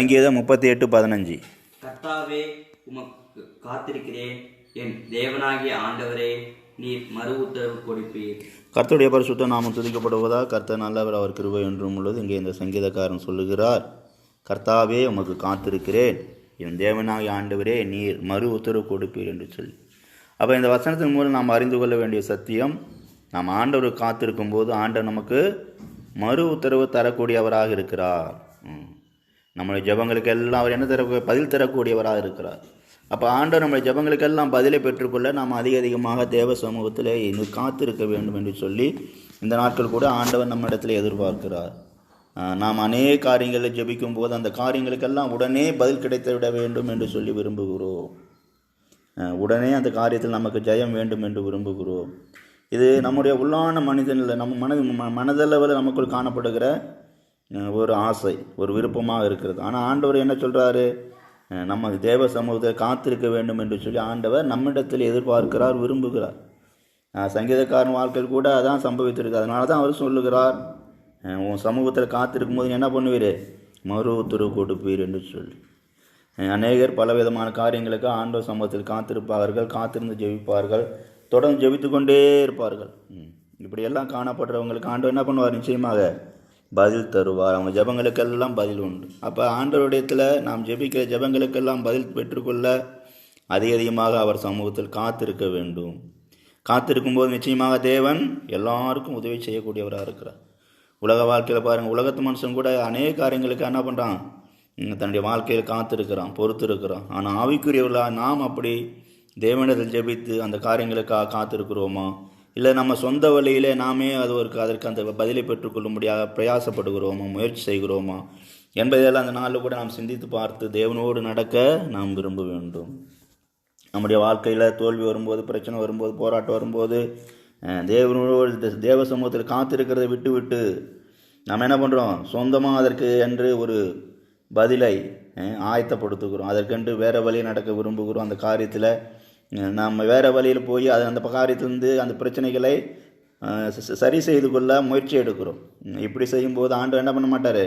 சங்கீதம் முப்பத்தி எட்டு பதினஞ்சு. கர்த்தாவே உமக்கு காத்திருக்கிறேன். என் தேவனாகிய ஆண்டவரே நீர் மறு உத்தரவு கொடுப்பீர். கர்த்தருடைய பரிசுத்த நாமம் துதிக்கப்படுவதா கர்த்தர் நல்லவர் அவர் கிருபை என்றும் உள்ளது. இங்கே இந்த சங்கீதக்காரன் சொல்லுகிறார் கர்த்தாவே உமக்கு காத்திருக்கிறேன். என் தேவனாகிய ஆண்டவரே நீர் மறு உத்தரவு கொடுப்பீர் என்று சொல்லி. அப்போ இந்த வசனத்தின் மூலம் நாம் அறிந்து கொள்ள வேண்டிய சத்தியம் நாம் ஆண்டவர் காத்திருக்கும் போது ஆண்டவர் நமக்கு மறு உத்தரவு தரக்கூடியவராக இருக்கிறார். நம்மளுடைய ஜபங்களுக்கு ஜெபங்களுக்கு எல்லாம் அவர் என்ன தர பதில் தரக்கூடியவராக இருக்கிறார். அப்போ ஆண்டவர் நம்முடைய ஜெபங்களுக்கெல்லாம் பதிலை பெற்றுக்கொள்ள நாம் அதிக அதிகமாக தேவ சமூகத்தில் இன்னும் காத்திருக்க வேண்டும் என்று சொல்லி இந்த நாட்கள் கூட ஆண்டவர் நம்மிடத்தில் எதிர்பார்க்கிறார். நாம் அநேக காரியங்களில் ஜபிக்கும் போது அந்த காரியங்களுக்கெல்லாம் உடனே பதில் கிடைத்து விட வேண்டும் என்று சொல்லி விரும்புகிறோம். உடனே அந்த காரியத்தில் நமக்கு ஜெயம் வேண்டும் என்று விரும்புகிறோம். இது நம்முடைய உள்ளான மனிதனில் நம்ம மன ம- மனதளவில் நமக்குள் காணப்படுகிற ஒரு ஆசை ஒரு விருப்பமாக இருக்கிறது. ஆனால் ஆண்டவர் என்ன சொல்கிறாரு நம்ம தேவ சமூகத்தை காத்திருக்க வேண்டும் என்று சொல்லி ஆண்டவர் நம்மிடத்தில் எதிர்பார்க்கிறார் விரும்புகிறார். சங்கீதக்காரன் வாழ்க்கையில் கூட அதான் சம்பவித்திருக்கு. அதனால தான் அவர் சொல்லுகிறார் உன் சமூகத்தில் காத்திருக்கும் போது என்ன பண்ணுவீர்? மறு உத்தரவு கொடுப்பீர் என்று சொல்லி. அநேகர் பலவிதமான காரியங்களுக்கு ஆண்டவர் சமூகத்தில் காத்திருப்பார்கள் காத்திருந்து ஜெபிப்பார்கள் தொடர்ந்து ஜெபித்து கொண்டே இருப்பார்கள். இப்படியெல்லாம் காணப்படுறவங்களுக்கு ஆண்டவர் என்ன பண்ணுவார்? நிச்சயமாக பதில் தருவார். அவங்க ஜெபங்களுக்கெல்லாம் பதில் உண்டு. அப்போ ஆண்டவரிடத்தில் நாம் ஜெபிக்கிற ஜெபங்களுக்கெல்லாம் பதில் பெற்றுக்கொள்ள அதிக அதிகமாக அவர் சமூகத்தில் காத்திருக்க வேண்டும். காத்திருக்கும் போது நிச்சயமாக தேவன் எல்லாருக்கும் உதவி செய்யக்கூடியவராக இருக்கிறார். உலக வாழ்க்கையில் பாருங்கள் உலகத்து மனுஷன் கூட அநேக காரியங்களுக்கு என்ன பண்ணுறான் தன்னுடைய வாழ்க்கையில் காத்திருக்கிறான் பொறுத்து இருக்கிறான் ஆனால் ஆவிக்குரியவர்களாக நாம் அப்படி தேவனிடத்தில் ஜெபித்து அந்த காரியங்களுக்காக காத்திருக்கிறோமா? இல்லை நம்ம சொந்த வழியிலே நாமே அது ஒரு அதற்கு அந்த பதிலை பெற்றுக்கொள்ளும்படியாக பிரயாசப்படுகிறோமா முயற்சி செய்கிறோமா என்பதையெல்லாம் அந்த நாளில் கூட நாம் சிந்தித்து பார்த்து தேவனோடு நடக்க நாம் விரும்ப வேண்டும். நம்முடைய வாழ்க்கையில் தோல்வி வரும்போது பிரச்சனை வரும்போது போராட்டம் வரும்போது தேவனோடு தேவ சமூகத்தில் காத்திருக்கிறதை விட்டு விட்டு நாம் என்ன பண்ணுறோம் சொந்தமாக அதற்கு என்று ஒரு பதிலை ஆயத்தப்படுத்துகிறோம். அதற்கென்று வேறு வழியை நடக்க விரும்புகிறோம். அந்த காரியத்தில் நாம் வேறு வழியில் போய் அது அந்த காரியத்திலிருந்து அந்த பிரச்சனைகளை சரி செய்து கொள்ள முயற்சி எடுக்கிறோம். இப்படி செய்யும்போது ஆண்டு என்ன பண்ண மாட்டார்?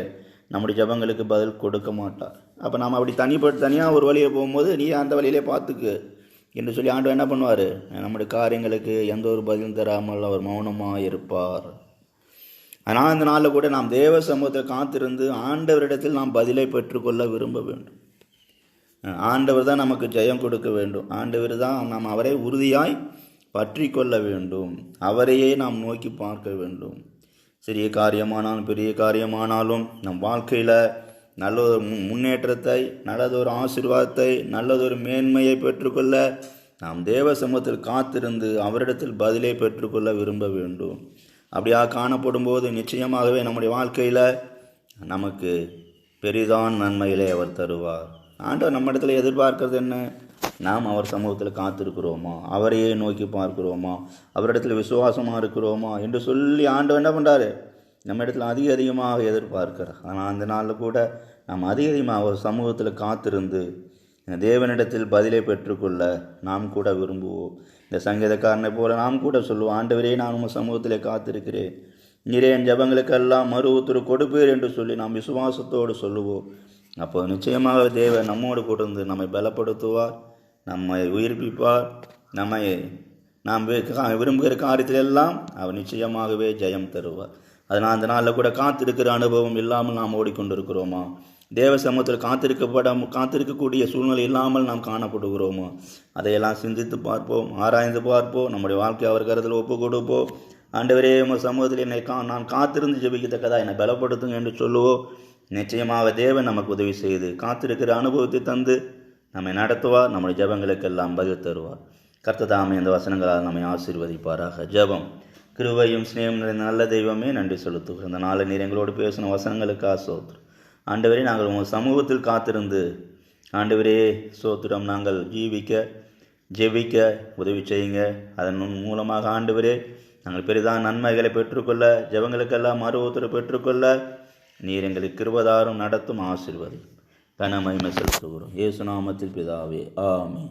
நம்முடைய ஜெபங்களுக்கு பதில் கொடுக்க மாட்டார். அப்போ நாம் அப்படி தனிப்பட்டு தனியாக ஒரு வழியில் போகும்போது நீ அந்த வழியிலே பார்த்துக்கு என்று சொல்லி ஆண்டு என்ன பண்ணுவார்? நம்முடைய காரியங்களுக்கு எந்த ஒரு பதிலும் தராமல் அவர் மௌனமாக இருப்பார். ஆனால் அந்த நாளில் கூட நாம் தேவ சமூகத்தை காத்திருந்து ஆண்டவரிடத்தில் நாம் பதிலை பெற்றுக்கொள்ள விரும்ப வேண்டும். ஆண்டவர் தான் நமக்கு ஜெயம் கொடுக்க வேண்டும். ஆண்டவர் தான் நாம் அவரை உறுதியாய் பற்றி கொள்ள வேண்டும். அவரையே நாம் நோக்கி பார்க்க வேண்டும். சிறிய காரியமானாலும் பெரிய காரியமானாலும் நம் வாழ்க்கையில் நல்ல ஒரு முன்னேற்றத்தை நல்லதொரு ஆசீர்வாதத்தை நல்லதொரு மேன்மையை பெற்றுக்கொள்ள நாம் தேவ சமூகத்தில் காத்திருந்து அவரிடத்தில் பதிலை பெற்றுக்கொள்ள விரும்ப வேண்டும். அப்படியாக காணப்படும் போது நிச்சயமாகவே நம்முடைய வாழ்க்கையில் நமக்கு பெரிதான் நன்மைகளை அவர் தருவார். ஆண்டவர் நம்ம இடத்துல எதிர்பார்க்கறது என்ன? நாம் அவர் சமூகத்தில் காத்திருக்கிறோமா? அவரையே நோக்கி பார்க்கிறோமா? அவரிடத்தில் விசுவாசமாக இருக்கிறோமா? என்று சொல்லி ஆண்டவர் என்ன பண்ணுறாரு நம்ம இடத்துல அதிக அதிகமாக எதிர்பார்க்கிறார். ஆனால் அந்த நாளில் கூட நாம் அதிக அதிகமாக அவர் சமூகத்தில் காத்திருந்து தேவனிடத்தில் பதிலை பெற்றுக்கொள்ள நாம் கூட விரும்புவோம். இந்த சங்கீதக்காரனை போல நாம் கூட சொல்லுவோம் ஆண்டவரே நான் உங்கள் சமூகத்திலே காத்திருக்கிறேன். நிறைய ஜபங்களுக்கெல்லாம் மறு ஒருத்தர் கொடுப்பீர் என்று சொல்லி நாம் விசுவாசத்தோடு சொல்லுவோம். அப்போ நிச்சயமாக தேவன் நம்மோடு கூட இருந்து நம்மை பலப்படுத்துவார் நம்மை உயிர்ப்பிப்பார் நம்மை நாம் கா- விரும்புகிற காரியத்திலெல்லாம் அவர் நிச்சயமாகவே ஜெயம் தருவார். அதனால் அந்த நாளில் கூட காத்திருக்கிற அனுபவம் இல்லாமல் நாம் ஓடிக்கொண்டிருக்கிறோமா? தேவ சமூகத்தில் காத்திருக்கப்பட காத்திருக்கக்கூடிய சூழ்நிலை இல்லாமல் நாம் காணப்படுகிறோமோ? அதையெல்லாம் சிந்தித்து பார்ப்போம் ஆராய்ந்து பார்ப்போம் நம்முடைய வாழ்க்கை அவர் கருத்தில் ஒப்பு கொடுப்போம். ஆண்டவரே உங்கள் சமூகத்தில் என்னை கா நான் காத்திருந்து ஜெபிக்கத்தக்கதா? என்னை பலப்படுத்துங்க என்று சொல்லுவோம். நிச்சயமாக தேவன் நமக்கு உதவி செய்து காத்திருக்கிற அனுபவத்தை தந்து நம்மை நடத்துவார் நம்முடைய ஜபங்களுக்கெல்லாம் பதில் தருவார். கர்த்ததாமே இந்த வசனங்களால் நம்மை ஆசீர்வதிப்பாராக. ஜெபம். கிருபையும் சிநேகம் நல்ல தெய்வமே நன்றி செலுத்துகிறோம். இந்த நாளை நீர் எங்களோடு பேசின வசனங்களுக்காக சோத்திரம் ஆண்டவரே நாங்கள் உங்கள் சமூகத்தில் காத்திருந்து ஆண்டவரே சோத்திரம் நாங்கள் ஜீவிக்க ஜெபிக்க உதவி செய்யுங்க. அதன் மூலமாக ஆண்டவரே நாங்கள் பெரிதான் நன்மைகளை பெற்றுக்கொள்ள ஜெபங்களுக்கெல்லாம் மறு உத்தரவு பெற்றுக்கொள்ள நீர் எங்களுக்கு கிருபதாரும் நடத்தும் ஆசிர்வதி கன செலுத்துகிறோம். ஏசுநாமத்தில் நாமத்தில் பிதாவே ஆமே